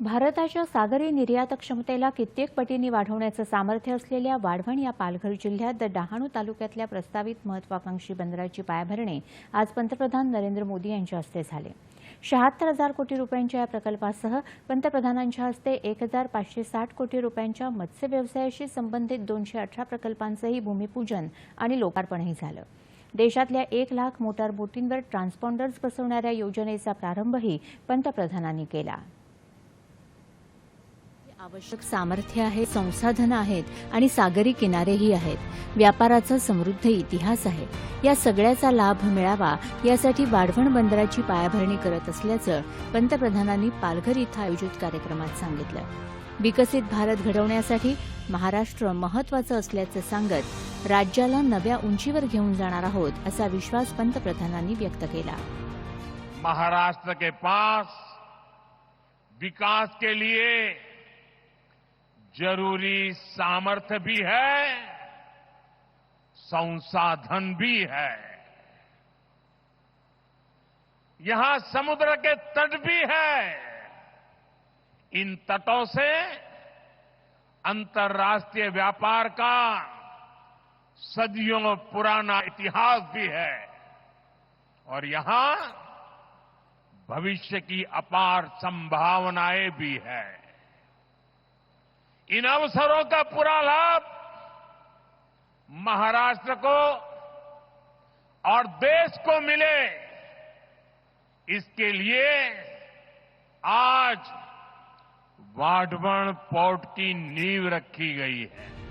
भारताच्या सागरी निर्यात क्षमतेला कित्येक पटींनी वाढवण्याचं सामर्थ्य असलेल्या वाढवण या पालघर जिल्ह्यात डहाणू तालुक्यातल्या प्रस्तावित महत्वाकांक्षी बंदराची पायाभरणी आज पंतप्रधान नरेंद्र मोदी यांच्या हस्ते झाले. शहात्तर हजार कोटी रुपयांच्या या प्रकल्पासह पंतप्रधानांच्या हस्ते एक हजार पाचशे साठ कोटी रुपयांच्या मत्स्य व्यवसायाशी संबंधित दोनशे अठरा प्रकल्पांचंही भूमिपूजन आणि लोकार्पणही झालं. देशातल्या एक लाख मोटार बोटींवर ट्रान्सपॉन्डर्स बसवणाऱ्या योजनेचा प्रारंभही पंतप्रधानांनी केला. आवश्यक सामर्थ्य आहे संसाधनं आहेत आणि सागरी किनारेही आहेत. व्यापाराचा समृद्ध इतिहास आहे. या सगळ्याचा लाभ मिळावा यासाठी वाढवण बंदराची पायाभरणी करत असल्याचं पंतप्रधानांनी पालघर इथं आयोजित कार्यक्रमात सांगितलं. विकसित भारत घडवण्यासाठी महाराष्ट्र महत्वाचं असल्याचं सांगत राज्याला नव्या उंचीवर घेऊन जाणार आहोत असा विश्वास पंतप्रधानांनी व्यक्त केला. महाराष्ट्र के पास विकास के लिए ज़रूरी सामर्थ्य भी है, संसाधन भी है। यहाँ समुद्र के तट भी है। इन तटों से अंतर्राष्ट्रीय व्यापार का सदियों पुराना इतिहास भी है। और यहाँ भविष्य की अपार संभावनाएँ भी है। इन अवसरों का पूरा लाभ महाराष्ट्र को और देश को मिले। इसके लिए आज वाढवण पोर्ट की नींव रखी गई है।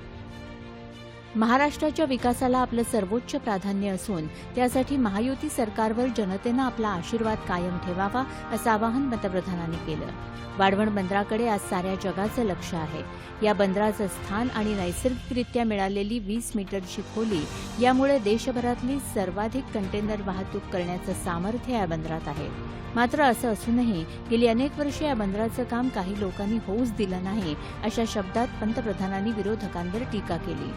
महाराष्ट्राच्या विकासाला आपलं सर्वोच्च प्राधान्य असून त्यासाठी महायुती सरकारवर जनतेनं आपला आशीर्वाद कायम ठेवावा असं आवाहन पंतप्रधानांनी केलं. वाढवण बंदराकडे आज साऱ्या जगाचं लक्ष आहे. या बंदराचं स्थान आणि नैसर्गिकरित्या मिळालेली वीस मीटरची खोली यामुळे देशभरातली सर्वाधिक कंटेनर वाहतूक करण्याचं सामर्थ्य या बंदरात आहे. मात्र असं असूनही गेली अनेक वर्ष या बंदराचं काम काही लोकांनी होऊच दिलं नाही अशा शब्दात पंतप्रधानांनी विरोधकांवर टीका केली.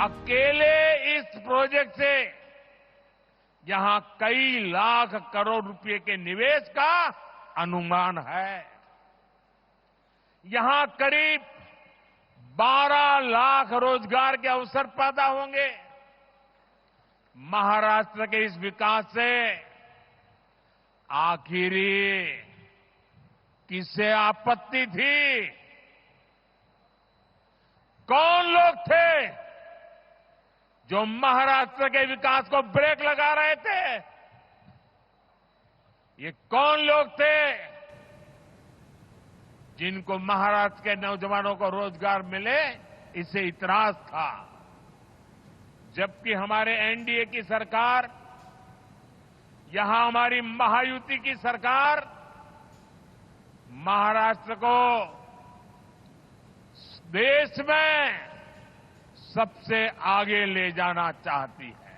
अकेले इस प्रोजेक्ट से यहाँ कई लाख करोड़ रुपए के निवेश का अनुमान है। यहाँ करीब 12 लाख रोज़गार के अवसर पैदा होंगे। महाराष्ट्र के इस विकास से आखिरी किसे आपत्ति थी? कौन लोग थे? जो महाराष्ट्र के विकास को ब्रेक लगा रहे थे, ये कौन लोग थे जिनको महाराष्ट्र के नौजवानों को रोज़गार मिले? इसे इतराज था। जबकि हमारे एनडीए की सरकार, यहाँ हमारी महायुति की सरकार, महाराष्ट्र को देश में सबसे आगे ले जाना चाहती है।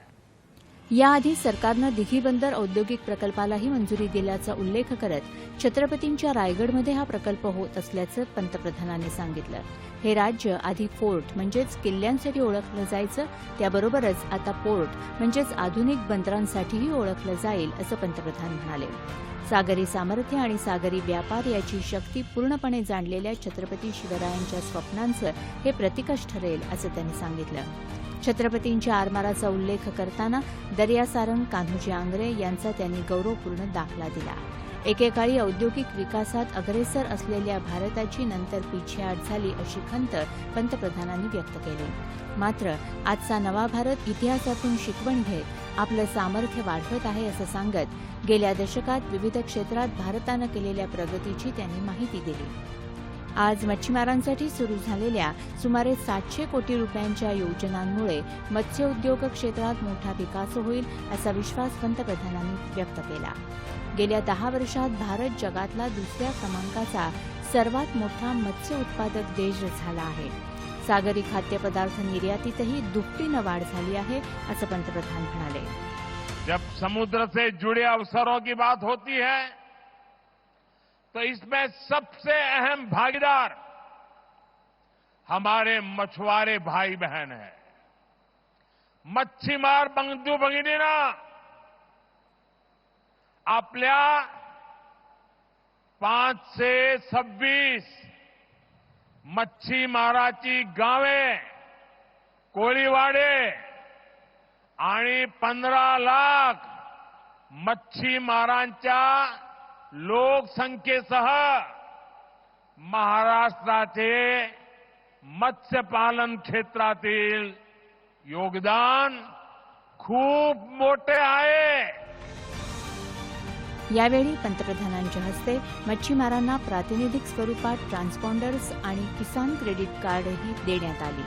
याआधी सरकारनं दिघी बंदर औद्योगिक प्रकल्पालाही मंजुरी दिल्याचा उल्लेख करत छत्रपतींच्या रायगडमध्ये हा प्रकल्प होत असल्याचं पंतप्रधानांनी सांगितलं. हे राज्य आधी फोर्ट म्हणजेच किल्ल्यांसाठी ओळखलं जायचं त्याबरोबरच आता पोर्ट म्हणजेच आधुनिक बंदरांसाठीही ओळखलं जाईल असं पंतप्रधान म्हणाले. सागरी सामर्थ्य आणि सागरी व्यापार याची शक्ती पूर्णपणे जाणलेल्या छत्रपती शिवरायांच्या स्वप्नांचं हे प्रतिकश ठरेल असं त्यांनी सांगितलं. छत्रपतींच्या आरमाराचा उल्लेख करताना दर्या सारंग कान्होजी आंग्रे यांचा त्यांनी गौरवपूर्ण दाखला दिला. एकेकाळी औद्योगिक विकासात अग्रेसर असलेल्या भारताची नंतर पिछेहाट झाली अशी खंत पंतप्रधानांनी व्यक्त केली. मात्र आजचा नवा भारत इतिहासातून शिकवण घेत आपलं सामर्थ्य वाढवत आहे असं सांगत गेल्या दशकात विविध क्षेत्रात भारतानं केलेल्या प्रगतीची त्यांनी माहिती दिली. आज मच्छीमारांसाठी सुरू झालेल्या सुमारे सातशे कोटी रुपयांच्या योजनांमुळे मत्स्य उद्योग क्षेत्रात मोठा विकास होईल असा विश्वास पंतप्रधानांनी व्यक्त केला. गेल्या दहा वर्षात भारत जगातला दुसऱ्या क्रमांकाचा सर्वात मोठा मत्स्य उत्पादक देश झाला आहे. सागरी खाद्यपदार्थ निर्यातीतही दुपटीनं वाढ झाली आहे असं पंतप्रधान म्हणाले. जब समुद्र से जुड़े अवसरों की बात होती है तो इसमें सबसे अहम भागीदार हमारे मछुआरे भाई बहन हैं मच्छीमार बंधू भगिनीना आपल्या पाचशे सव्वीस मच्छीमाराची गावे कोळीवाडे आणि पंधरा लाख मच्छीमारांच्या लोकसंख्येसह महाराष्ट्राचे मत्स्यपालन क्षेत्रातील योगदान खूप मोठे आहे. यावेळी पंतप्रधानांच्या हस्ते मच्छीमारांना प्रातिनिधिक स्वरूपात ट्रान्सपॉन्डर्स आणि किसान क्रेडिट कार्डही देण्यात आली.